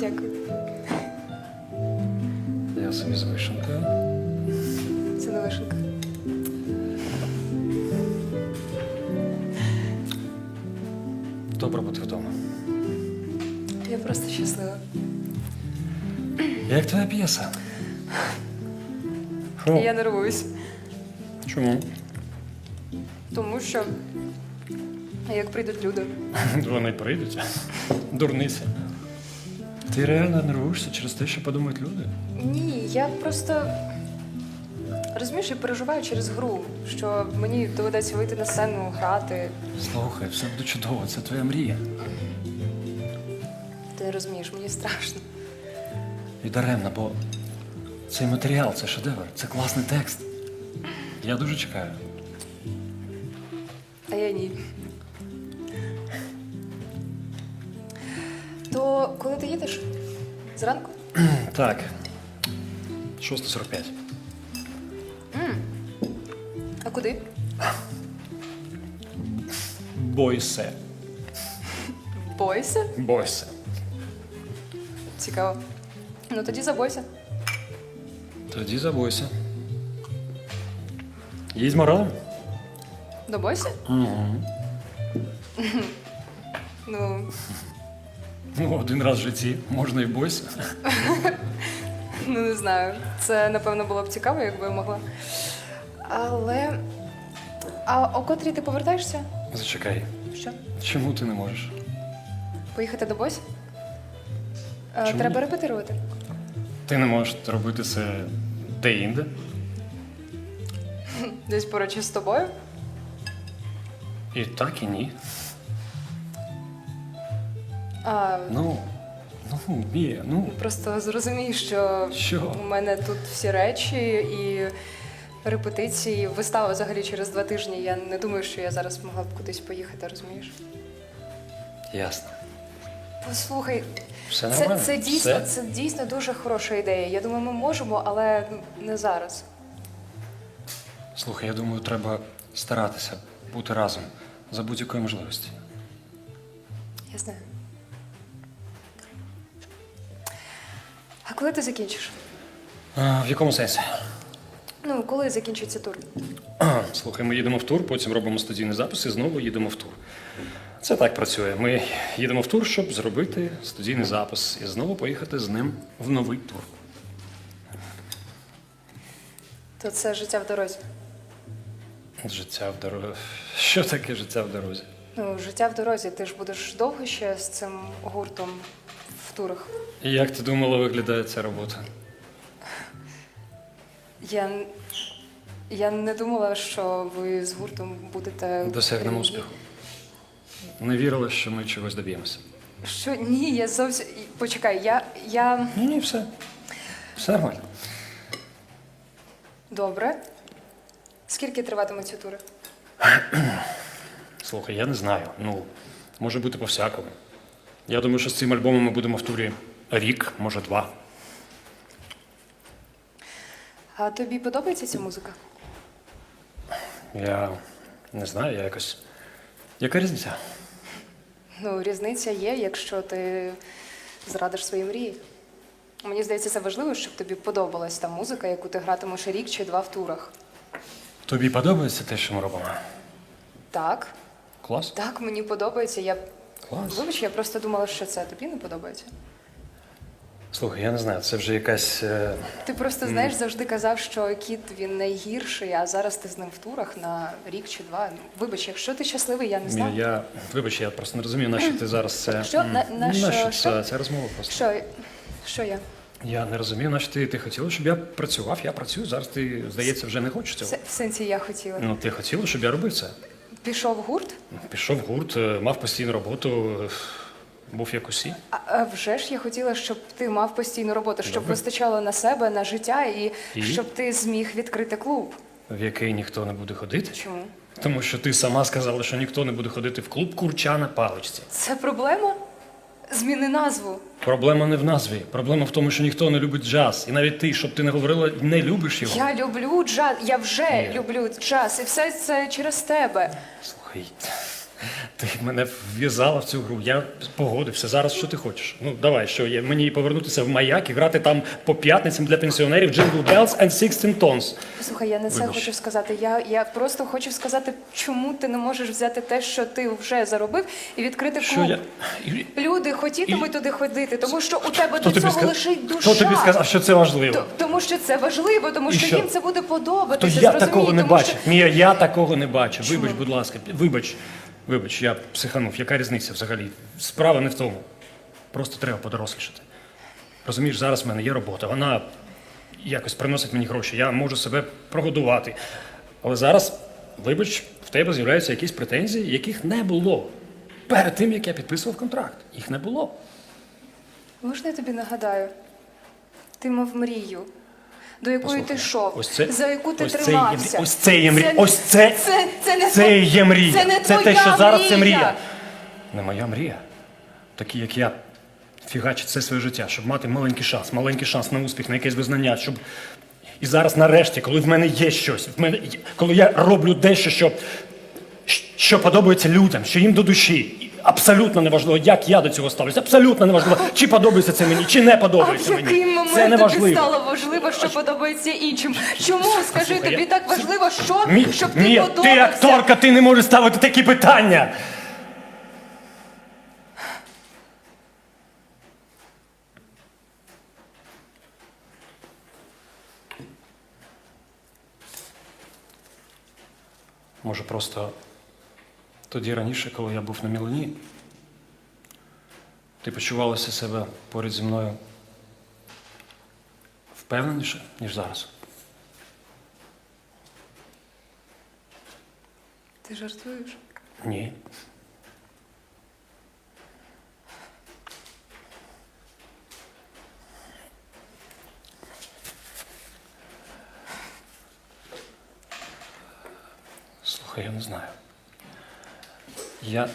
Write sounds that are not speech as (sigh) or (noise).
Дякую. Я собі з вишенкою. Це не вишенка. Добре бути вдома. Я просто щаслива. Як твоя п'єса? Фу. Я нервуюсь, Чому? тому що як прийдуть люди. Вони прийдуть. Дурниця. Ти реально нервуєшся через те, що подумають люди? Ні, я просто розумієш, я переживаю через гру, що мені доведеться вийти на сцену, грати. Слухай, все буде чудово, це твоя мрія. Ти не розумієш, мені страшно. І даремно, бо цей матеріал це шедевр, це класний текст. Я дуже чекаю. А я ні. То коли ти їдеш? Зранку? (clears throat) Так. 6.45. А куди? Бойсе. Бойся? Бойсе. Цікаво. Ну тоді забойся. Тоді забойся. Їдьмо разом? До бойся? Угу. Ну, Ну, один раз в житті можна і бойся. ну не знаю. Це напевно було б цікаво, якби я могла. Але. А о котрій ти повертаєшся? Зачекай, Що? чому ти не можеш? Поїхати до бойся? Е, Чому Треба репетирувати. Ти не можеш робити це де-інде? Десь поруч із тобою. І так, і ні. А, Ну, ну, Мія, ну. Просто зрозумій, що Що? у мене тут всі речі і репетиції, вистава взагалі через два тижні. Я не думаю, що я зараз могла б кудись поїхати, розумієш? Ясно. Послухай, Все це, нормально? це дійсно Все? це дійсно дуже хороша ідея. Я думаю, ми можемо, але не зараз. Слухай, я думаю, треба старатися бути разом за будь-якої можливості. Я знаю. Коли ти закінчиш? А, в якому сенсі? Ну, коли закінчиться тур? (clears throat) Слухай, ми їдемо в тур, потім робимо студійний запис і знову їдемо в тур. Це так працює. Ми їдемо в тур, щоб зробити студійний запис і знову поїхати з ним в новий тур. То це життя в дорозі. Життя в дорозі. Що таке життя в дорозі? Ну, життя в дорозі. Ти ж будеш довго ще з цим гуртом в турах. І як ти думала, виглядає ця робота? Я, н- я не думала, що ви з гуртом будете. Досягнемо рівні. успіху. Не вірила, що ми чогось доб'ємося. Що ні, я зовсім. Почекай, я. я... Ні, ні, все. Все нормально. Добре. Скільки триватимуть ці тури? Слухай, я не знаю. Ну, може бути по-всякому. Я думаю, що з цим альбомом ми будемо в турі рік, може два. А тобі подобається ця музика? Я не знаю, я якось. Яка різниця? Ну, різниця є, якщо ти зрадиш свої мрії. Мені здається, це важливо, щоб тобі подобалась та музика, яку ти гратимеш рік чи два в турах. Тобі подобається те, що ми робимо? Так, Клас? так, мені подобається. Я Клас. вибач, я просто думала, що це тобі не подобається. Слухай, я не знаю, це вже якась. е, Ти просто знаєш, завжди казав, що кіт він найгірший, а зараз ти з ним в турах на рік чи два. Ну, Вибач, якщо ти щасливий, я не Ні, знаю. я. Вибач, я просто не розумію, на що ти зараз це. Що? м, На- на що? Що? це, ця розмова просто. Що, що я? Я не розумію, на що ти, ти хотіла, щоб я працював, я працюю. Зараз ти, здається, вже не хочеш цього. Це, в сенсі я хотіла. Ну, ти хотіла, щоб я робив це. Пішов в гурт, Пішов в гурт, е, мав постійну роботу, е, був як усі. а, а вже ж я хотіла, щоб ти мав постійну роботу, щоб Добре. вистачало на себе, на життя і, І? щоб ти зміг відкрити клуб. в який ніхто не буде ходити. Чому? Тому що ти сама сказала, що ніхто не буде ходити в клуб курча на паличці. Це проблема? Зміни назву. Проблема не в назві. Проблема в тому, що ніхто не любить джаз. І навіть ти, щоб ти не говорила, не любиш його. Я люблю джаз, я вже Ні. люблю джаз, і все це через тебе. Слухай, Ти мене вв'язала в цю гру. Я погодився. Зараз що ти хочеш? Ну давай, що є? Мені повернутися в маяк і грати там по п'ятницям для пенсіонерів Jingle Bells and 16 Tons. Слухай, я не це Вибач. хочу сказати. Я, я просто хочу сказати, чому ти не можеш взяти те, що ти вже заробив, і відкрити Що я. Люди хотітимуть туди ходити, тому що у тебе Хто до цього сказ... лишить душа. Хто тобі сказав, що це важливо? То- тому що це важливо, тому що, що? їм це буде То подобатися. я такого не бачив. що- Мія, я такого не. Чому? Вибач, будь ласка, вибач. Вибач, я психанув. Яка різниця взагалі? Справа не в тому. Просто треба подорослішати. Розумієш, зараз в мене є робота. Вона якось приносить мені гроші. Я можу себе прогодувати. Але зараз, вибач, в тебе з'являються якісь претензії, яких не було. Перед тим, як я підписував контракт. Їх не було. Можна я тобі нагадаю? Ти мав мрію, до якої ти йшов, ось це- за яку ти ось це є тримався. мрі- ось це є мрі- Це- ось це- це, це не Це і є мрія. Це не те, твоя що зараз це мрія. мрія. Не моя мрія. Такі, як я, фігачить все своє життя, щоб мати маленький шанс, маленький шанс на успіх, на якесь визнання, щоб. І зараз, нарешті, коли в мене є щось, в мене, є- коли я роблю дещо, що, що подобається людям, що їм до душі. Абсолютно неважливо, як я до цього ставлюсь. Абсолютно неважливо, чи подобається це мені, чи не А подобається в мені. який це момент не тобі стало важливо, що подобається іншим? Чому, скажи, Слухай, тобі я- так важливо, що, Мі, щоб ти Мія, подобався? ти акторка, ти не можеш ставити такі питання. Може, просто тоді раніше, коли я був на Мілані, ти почувалася себе поряд зі мною впевненіше, ніж зараз. Ти жартуєш? Ні. Слухай, я не знаю. Я